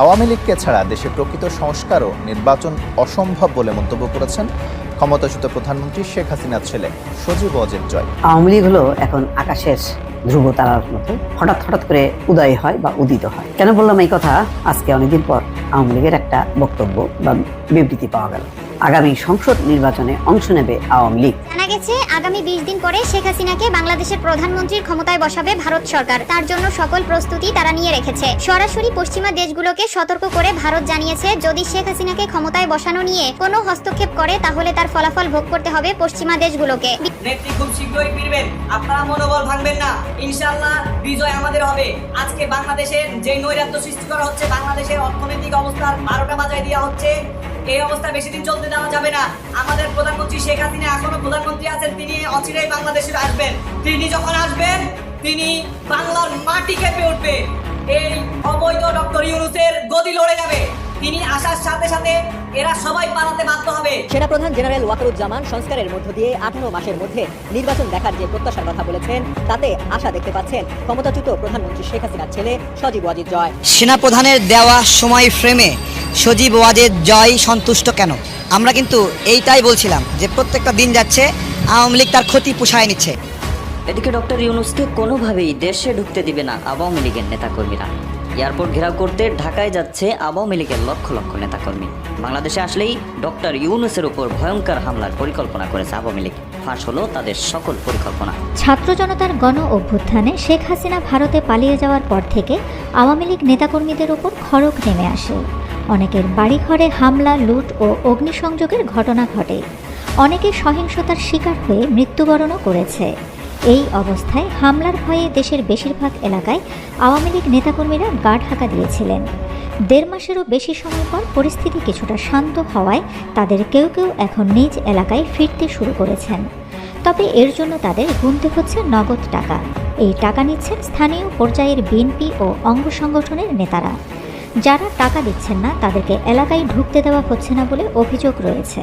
আওয়ামী লীগকে ছাড়া দেশে প্রকৃত সংস্কারও নির্বাচন অসম্ভব বলে মন্তব্য করেছেন ক্ষমতাচ্যুত প্রধানমন্ত্রী শেখ হাসিনার ছেলে সজীব অজের জয়। আওয়ামী লীগ হলো এখন আকাশের ধ্রুব তারার মতো। হঠাৎ হঠাৎ করে উদয় হয় বা উদিত হয়। কেন বললাম এই কথা? আজকে অনেকদিন পর আওয়ামী লীগের একটা বক্তব্য বা বিবৃতি পাওয়া গেল। আগামী সংসদ নির্বাচনে অংশ নেবে আওয়ামী লীগ। জানা গেছে আগামী বিশ দিন পরে শেখ হাসিনাকে বাংলাদেশের প্রধানমন্ত্রীর ক্ষমতায় বসাবে ভারত সরকার। তার জন্য সকল প্রস্তুতি তারা নিয়ে রেখেছে। সরাসরি পশ্চিমা দেশগুলোকে সতর্ক করে ভারত জানিয়েছে যদি শেখ হাসিনাকে ক্ষমতায় বসানো নিয়ে কোনো হস্তক্ষেপ করে তাহলে তার ফলাফল ভোগ করতে হবে পশ্চিমা দেশগুলোকে। নেত্রী খুব শীঘ্রই ফিরবেন। আপনারা মনোবল ভাঙবেন না। ইনশাআল্লাহ বিজয় আমাদের হবে। আজকে বাংলাদেশের যে নৈরাত্য সৃষ্টি করা হচ্ছে, বাংলাদেশের অর্থনৈতিক অবস্থার বারোটা বাজায় দেওয়া হচ্ছে, এই অবস্থা বেশি দিন চলতে দেওয়া যাবে না। আমাদের প্রধানমন্ত্রী শেখ হাসিনা এখনও প্রধানমন্ত্রী আছেন। তিনি অচিরেই বাংলাদেশে আসবেন। তিনি যখন আসবেন, তিনি বাংলার মাটি কেঁপে উঠবে। এই অবৈধ ডক্টর ইউনুসের গদি লড়ে যাবে। তিনি আসার সাথে সাথে এরা সবাই পালাতে বাধ্য হবে। সেনাপ্রধান জেনারেল ওয়াকারুজ্জামান সংস্কারের মধ্য দিয়ে আঠারো মাসের মধ্যে নির্বাচন দেখার যে প্রত্যাশার কথা বলেছেন তাতে আশা দেখতে পাচ্ছেন ক্ষমতাচ্যুত প্রধানমন্ত্রী শেখ হাসিনার ছেলে সজীব ওয়াজিদ জয়। সেনাপ্রধানের দেওয়া সময় ফ্রেমে সজীব ওয়াজেদ জয় সন্তুষ্ট কেন? আমরা কিন্তু এইটাই বলছিলাম যে প্রত্যেকটা দিন যাচ্ছে আওয়ামী লীগ তার ক্ষতি পুষায় নিচ্ছে। এদিকে ডক্টর ইউনুসকে কোনোভাবেই দেশে ঢুকতে দিবে না আওয়ামী লীগের নেতাকর্মীরা। এয়ারপোর্ট ঘেরাও করতে ঢাকায় যাচ্ছে আওয়ামী লীগের লক্ষ লক্ষ নেতাকর্মী। বাংলাদেশে আসলেই ডক্টর ইউনুসের উপর ভয়ঙ্কর হামলার পরিকল্পনা করেছে আওয়ামী লীগ। ফাঁস হলো তাদের সকল পরিকল্পনা। ছাত্র জনতার গণ অভ্যুত্থানে শেখ হাসিনা ভারতে পালিয়ে যাওয়ার পর থেকে আওয়ামী লীগ নেতাকর্মীদের উপর খড়ক নেমে আসে। অনেকের বাড়িঘরে হামলা, লুট ও অগ্নিসংযোগের ঘটনা ঘটে। অনেকে সহিংসতার শিকার হয়ে মৃত্যুবরণও করেছে। এই অবস্থায় হামলার ভয়ে দেশের বেশিরভাগ এলাকায় আওয়ামী লীগ নেতাকর্মীরা গা ঢাকা দিয়েছিলেন। দেড় মাসেরও বেশি সময় পর পরিস্থিতি কিছুটা শান্ত হওয়ায় তাদের কেউ কেউ এখন নিজ এলাকায় ফিরতে শুরু করেছেন। তবে এর জন্য তাদের গুনতে হচ্ছে নগদ টাকা। এই টাকা নিচ্ছেন স্থানীয় পর্যায়ের বিএনপি ও অঙ্গ সংগঠনের নেতারা। যারা টাকা দিচ্ছেন না, তাদেরকে এলাকায় ঢুকতে দেওয়া হচ্ছে না বলে অভিযোগ রয়েছে।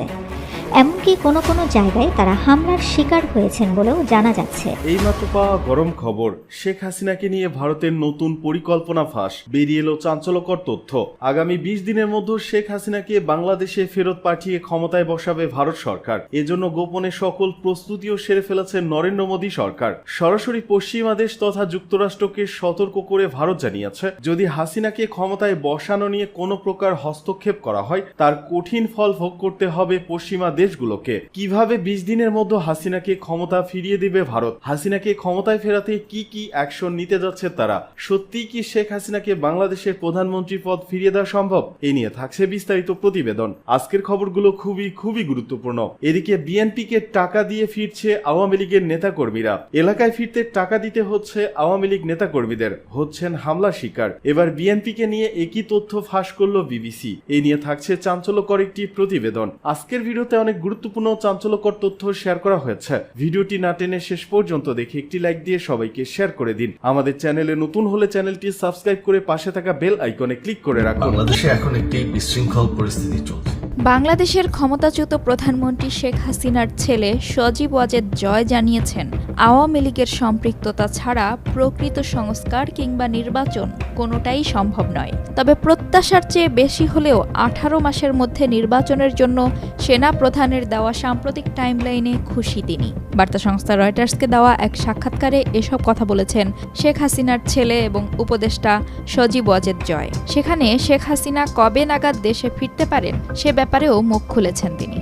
এমনকি কোনো কোনো জায়গায় তারা হামলার শিকার হয়েছেন বলেও জানা যাচ্ছে। এইমাত্র পাওয়া গরম খবর, শেখ হাসিনাকে নিয়ে ভারতের নতুন পরিকল্পনা ফাঁস। বেরিয়ে এলো চাঞ্চল্যকর তথ্য। আগামী বিশ দিনের মধ্যে শেখ হাসিনাকে বাংলাদেশে ফেরত পাঠিয়ে ক্ষমতায় বসাবে ভারত সরকার। এজন্য গোপনে সকল প্রস্তুতিও সেরে ফেলেছে নরেন্দ্র মোদী সরকার। সরাসরি পশ্চিমা দেশ তথা যুক্তরাষ্ট্রকে সতর্ক করে ভারত জানিয়েছে, যদি হাসিনাকে ক্ষমতায় বসানো নিয়ে কোনো প্রকার হস্তক্ষেপ করা হয়, তার কঠিন ফল ভোগ করতে হবে পশ্চিমা দেশগুলোকে কীভাবে বিশ দিনের মধ্যে হাসিনাকে ক্ষমতা ফিরিয়ে দিবে ভারত? হাসিনাকে ক্ষমতায় ফেরাতে কি কি অ্যাকশন নিতে যাচ্ছে তারা? সত্যি কি শেখ হাসিনাকে বাংলাদেশের প্রধানমন্ত্রী পদ ফিরিয়ে দেওয়া সম্ভব? এ নিয়ে থাকছে বিস্তারিত প্রতিবেদন। আজকের খবরগুলো খুবই খুবই গুরুত্বপূর্ণ। এদিকে বিএনপিকে টাকা দিয়ে ফিরছে আওয়ামী লীগের নেতাকর্মীরা। এলাকায় ফিরতে টাকা দিতে হচ্ছে আওয়ামী লীগ নেতাকর্মীদের। হচ্ছেন হামলা শিকার। এবার বিএনপিকে নিয়ে একই তথ্য ফাঁস করল বিবিসি। এ নিয়ে থাকছে চাঞ্চল্যকর একটি প্রতিবেদন। আজকের ভিডিওতে অনেক গুরুত্বপূর্ণ চাঞ্চল্যকর তথ্য শেয়ার করা হয়েছে। ভিডিওটি না টেনে শেষ পর্যন্ত দেখে একটি লাইক দিয়ে সবাইকে শেয়ার করে দিন। আমাদের চ্যানেলে নতুন হলে চ্যানেলটি সাবস্ক্রাইব করে পাশে থাকা বেল আইকনে ক্লিক করে রাখুন। বাংলাদেশে এখন একটি বিশৃঙ্খল পরিস্থিতি চলছে। বাংলাদেশের ক্ষমতাচ্যুত প্রধানমন্ত্রী শেখ হাসিনার ছেলে সজীব ওয়াজেদ জয় জানিয়েছেন, আওয়ামী লীগের সম্পৃক্ততা ছাড়া প্রকৃত সংস্কার কিংবা নির্বাচন কোনোটাই সম্ভব নয়। তবে প্রত্যাশার চেয়ে বেশি হলেও আঠারো মাসের মধ্যে নির্বাচনের জন্য সেনা প্রধানের দেওয়া সাম্প্রতিক টাইমলাইনে খুশি তিনি। বার্তা সংস্থা রয়টার্সকে দেওয়া এক সাক্ষাৎকারে এসব কথা বলেছেন শেখ হাসিনার ছেলে এবং উপদেষ্টা সজীব ওয়াজেদ জয়। সেখানে শেখ হাসিনা কবে নাগাদ দেশে ফিরতে পারেন, সে ব্যাপারেও মুখ খুলেছেন তিনি।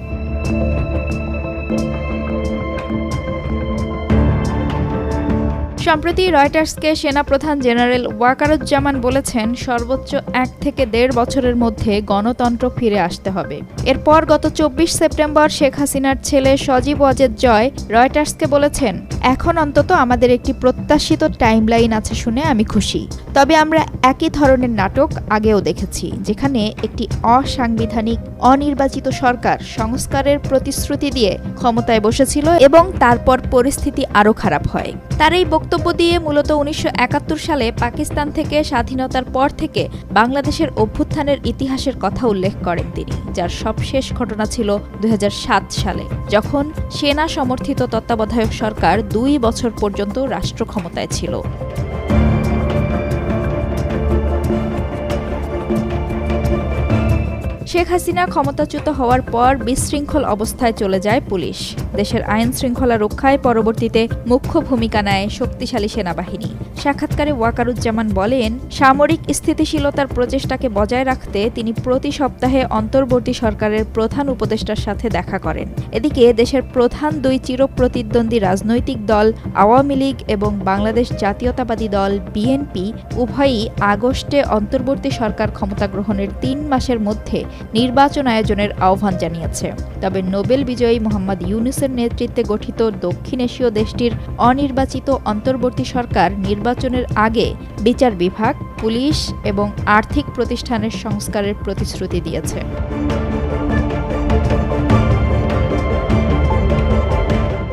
সম্প্রতি রয়টার্সকে সেনাপ্রধান জেনারেল ওয়াকারুজ্জামান বলেছেন, সর্বোচ্চ এক থেকে দেড় বছরের মধ্যে গণতন্ত্র ফিরে আসতে হবে। এরপর গত চব্বিশ সেপ্টেম্বর শেখ হাসিনার ছেলে সজীব ওয়াজেদ জয় রয়টার্সকে বলেছেন, এখন অন্তত আমাদের একটি প্রত্যাশিত টাইমলাইন আছে শুনে আমি খুশি। তবে আমরা একই ধরনের নাটক আগেও দেখেছি, যেখানে একটি অসাংবিধানিক, অনির্বাচিত সরকার সংস্কারের প্রতিশ্রুতি দিয়ে ক্ষমতায় বসেছিল এবং তারপর পরিস্থিতি আরও খারাপ হয়। তার এই বক্তব্য দিয়ে মূলত উনিশশো একাত্তর সালে পাকিস্তান থেকে স্বাধীনতার পর থেকে বাংলাদেশের অভ্যুত্থানের ইতিহাসের কথা উল্লেখ করেন তিনি, যার সবশেষ ঘটনা ছিল দু হাজার সাত সালে, যখন সেনা সমর্থিত তত্ত্বাবধায়ক সরকার দুই বছর পর্যন্ত রাষ্ট্র ক্ষমতায় ছিল। শেখ হাসিনা ক্ষমতাচ্যুত হওয়ার পর বিশৃঙ্খল অবস্থায় চলে যায় পুলিশ। দেশের আইন শৃঙ্খলা রক্ষায় পরবর্তীতে মুখ্য ভূমিকা নেয় শক্তিশালী সেনাবাহিনী। সাক্ষাৎকারে ওয়াকারুজ্জামান বলেন, সামরিক স্থিতিশীলতার প্রচেষ্টাকে বজায় রাখতে তিনি প্রতি সপ্তাহে অন্তর্বর্তী সরকারের প্রধান উপদেষ্টার সাথে দেখা করেন। এদিকে দেশের প্রধান দুই চিরপ্রতিদ্বন্দ্বী রাজনৈতিক দল আওয়ামী লীগ এবং বাংলাদেশ জাতীয়তাবাদী দল বিএনপি উভয়ই আগস্টে অন্তর্বর্তী সরকার ক্ষমতা গ্রহণের তিন মাসের মধ্যে নির্বাচন আয়োজনের আহ্বান জানিয়েছে। তবে নোবেল বিজয়ী মোহাম্মদ ইউনুসের নেতৃত্বে গঠিত দক্ষিণ এশীয় দেশটির অনির্বাচিত অন্তর্বর্তী সরকার নির্বাচনের আগে বিচার বিভাগ, পুলিশ এবং আর্থিক প্রতিষ্ঠানের সংস্কারের প্রতিশ্রুতি দিয়েছে।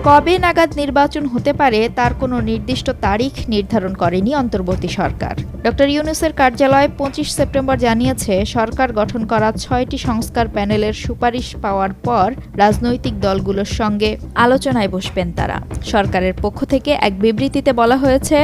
কবে নাগাদ নির্বাচন হতে পারে তার কোনো নির্দিষ্ট তারিখ নির্ধারণ করেনি অন্তর্বর্তী সরকার। ডক্টর ইউনুসের কার্যালয় পঁচিশ সেপ্টেম্বর জানিয়েছে, সরকার গঠন করা ছয়টি সংস্কার প্যানেলের সুপারিশ পাওয়ার পর রাজনৈতিক দলগুলোর সঙ্গে আলোচনায় বসবেন তারা। সরকারের পক্ষ থেকে এক বিবৃতিতে বলা হয়েছে,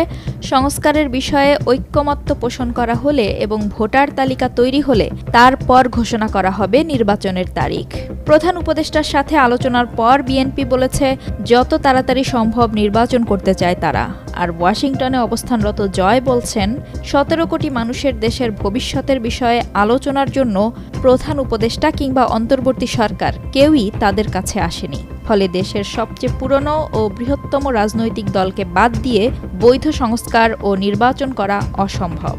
সংস্কারের বিষয়ে ঐক্যমত্য পোষণ করা হলে এবং ভোটার তালিকা তৈরি হলে তারপর ঘোষণা করা হবে নির্বাচনের তারিখ। প্রধান উপদেষ্টার সাথে আলোচনার পর বিএনপি বলেছে, যত তাড়াতাড়ি সম্ভব নির্বাচন করতে চায় তারা। আর ওয়াশিংটনে অবস্থানরত জয় বলছেন, সতেরো কোটি মানুষের দেশের ভবিষ্যতের বিষয়ে আলোচনার জন্য প্রধান উপদেষ্টা কিংবা অন্তর্বর্তী সরকার কেউই তাদের কাছে আসেনি। ফলে দেশের সবচেয়ে পুরনো ও বৃহত্তম রাজনৈতিক দলকে বাদ দিয়ে বৈধ সংস্কার ও নির্বাচন করা অসম্ভব।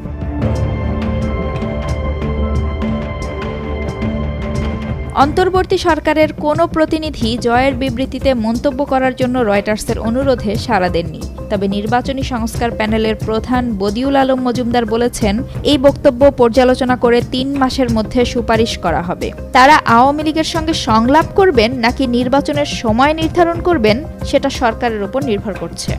অন্তর্বর্তী সরকারের কোনো প্রতিনিধি জয়ের বিবৃতিতে মন্তব্য করার জন্য রয়টার্সের অনুরোধে সাড়া দেননি। তবে নির্বাচনী সংস্কার প্যানেলের প্রধান বদিউল আলম মজুমদার বলেছেন, এই বক্তব্য পর্যালোচনা করে তিন মাসের মধ্যে সুপারিশ করা হবে। তারা আওয়ামী লীগের সঙ্গে সংলাপ করবেন নাকি নির্বাচনের সময় নির্ধারণ করবেন, সেটা সরকারের উপর নির্ভর করছে।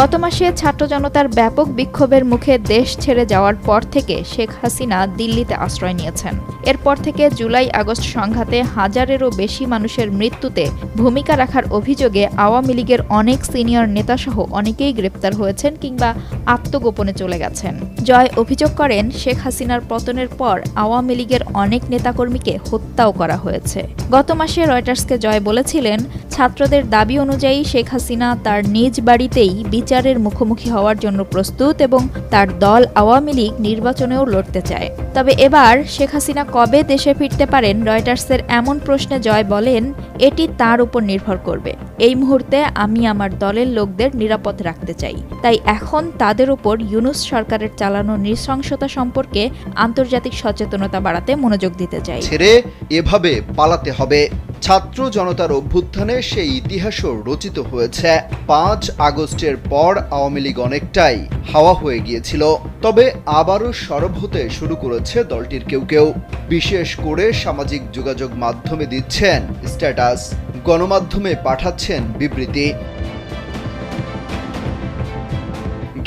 গত মাসে ছাত্র জনতার ব্যাপক বিক্ষোভের মুখে দেশ ছেড়ে যাওয়ার পর থেকে শেখ হাসিনা দিল্লিতে আশ্রয় নিয়েছেন। এরপর থেকে জুলাই আগস্ট সংঘাতে হাজারেরও বেশি মানুষের মৃত্যুতে ভূমিকা রাখার অভিযোগে আওয়ামী লীগের অনেক সিনিয়র নেতাসহ অনেকেই গ্রেপ্তার হয়েছেন কিংবা আত্মগোপনে চলে গেছেন। জয় অভিযোগ করেন, শেখ হাসিনার পতনের পর আওয়ামী লীগের অনেক নেতাকর্মীকে হত্যাও করা হয়েছে। গত মাসে রয়টার্সকে জয় বলেছিলেন, ছাত্রদের দাবি অনুযায়ী শেখ হাসিনা তার নিজ বাড়িতেই বিচারের মুখোমুখি হওয়ার জন্য প্রস্তুত এবং তার দল আওয়ামী লীগ নির্বাচনেও লড়তে চায়। তবে এবার শেখ হাসিনা কবে দেশে ফিরতে পারেন রয়টার্সের এমন প্রশ্নে জয় বলেন, এটি তার উপর নির্ভর করবে। এই মুহূর্তে আমি আমার দলের লোকদের নিরাপদ রাখতে চাই। তাই এখন তাদের উপর ইউনুস সরকারের চালানো নৃশংসতা সম্পর্কে আন্তর্জাতিক সচেতনতা বাড়াতে মনোযোগ দিতে চাই। ছেড়ে এভাবে পালাতে হবে। ছাত্র জনতার অভ্যুত্থানে সেই ইতিহাসও রচিত হয়েছে। পাঁচ আগস্টের পর আওয়ামী লীগ অনেকটাই হাওয়া হয়ে গিয়েছিল। তবে আবারও সরব হতে শুরু করেছে দলটির কেউ কেউ। বিশেষ করে সামাজিক যোগাযোগ মাধ্যমে দিচ্ছেন স্ট্যাটাস। গণমাধ্যমে পাঠাচ্ছেন বিবৃতি।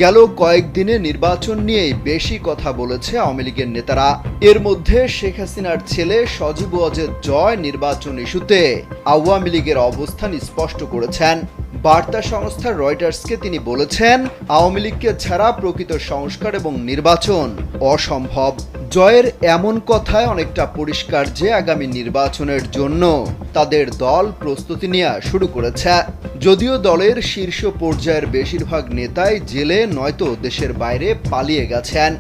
গেল কয়েকদিনে নির্বাচন নিয়েই বেশি কথা বলেছে আওয়ামী লীগের নেতারা। এর মধ্যে শেখ হাসিনার ছেলে সজীব ওয়াজের জয় নির্বাচন ইস্যুতে আওয়ামী লীগের অবস্থান স্পষ্ট করেছেন। বার্তা সংস্থা রয়টার্সকে তিনি বলেছেন, আওয়ামী লীগকে ছাড়া প্রকৃত সংস্কার এবং নির্বাচন অসম্ভব। জয়ের এমন কথায় অনেকটা পরিষ্কার যে আগামী নির্বাচনের জন্য তাদের দল প্রস্তুতি নেওয়া শুরু করেছে। যদিও দলের শীর্ষ পর্যায়ের বেশিরভাগ নেতাই জেলে, নয়তো দেশের বাইরে পালিয়ে গেছেন।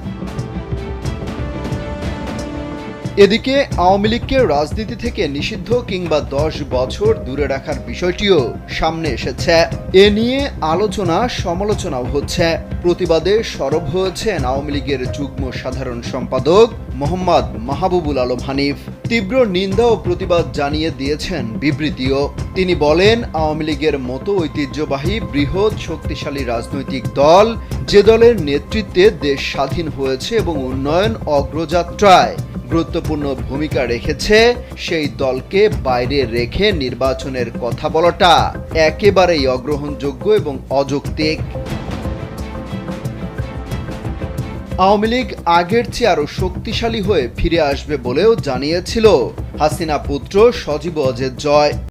এদিকে আওয়ামী লীগকে রাজনীতি থেকে নিষিদ্ধ কিংবা দশ বছর দূরে রাখার বিষয়টিও সামনে এসেছে। এ নিয়ে আলোচনা, সমালোচনাও হচ্ছে। প্রতিবাদে সরব হয়েছেন আওয়ামী লীগের যুগ্ম সাধারণ সম্পাদক মোহাম্মদ মাহবুবুল আলম হানিফ। তীব্র নিন্দা ও প্রতিবাদ জানিয়ে দিয়েছেন বিবৃতিও। তিনি বলেন, আওয়ামী লীগের মতো ঐতিহ্যবাহী, বৃহৎ, শক্তিশালী রাজনৈতিক দল যে দলের নেতৃত্বে দেশ স্বাধীন হয়েছে এবং উন্নয়ন অগ্রযাত্রায় গুরুত্বপূর্ণ ভূমিকা রেখেছে সেই দলকে বাইরে রেখে নির্বাচনের কথা বলাটা একেবারেই অগ্রহণযোগ্য এবং অযৌক্তিক। আওয়ামী লীগ আগের চেয়ে আরও শক্তিশালী হয়ে ফিরে আসবে বলেও জানিয়েছিল হাসিনা পুত্র সজীব অজের জয়।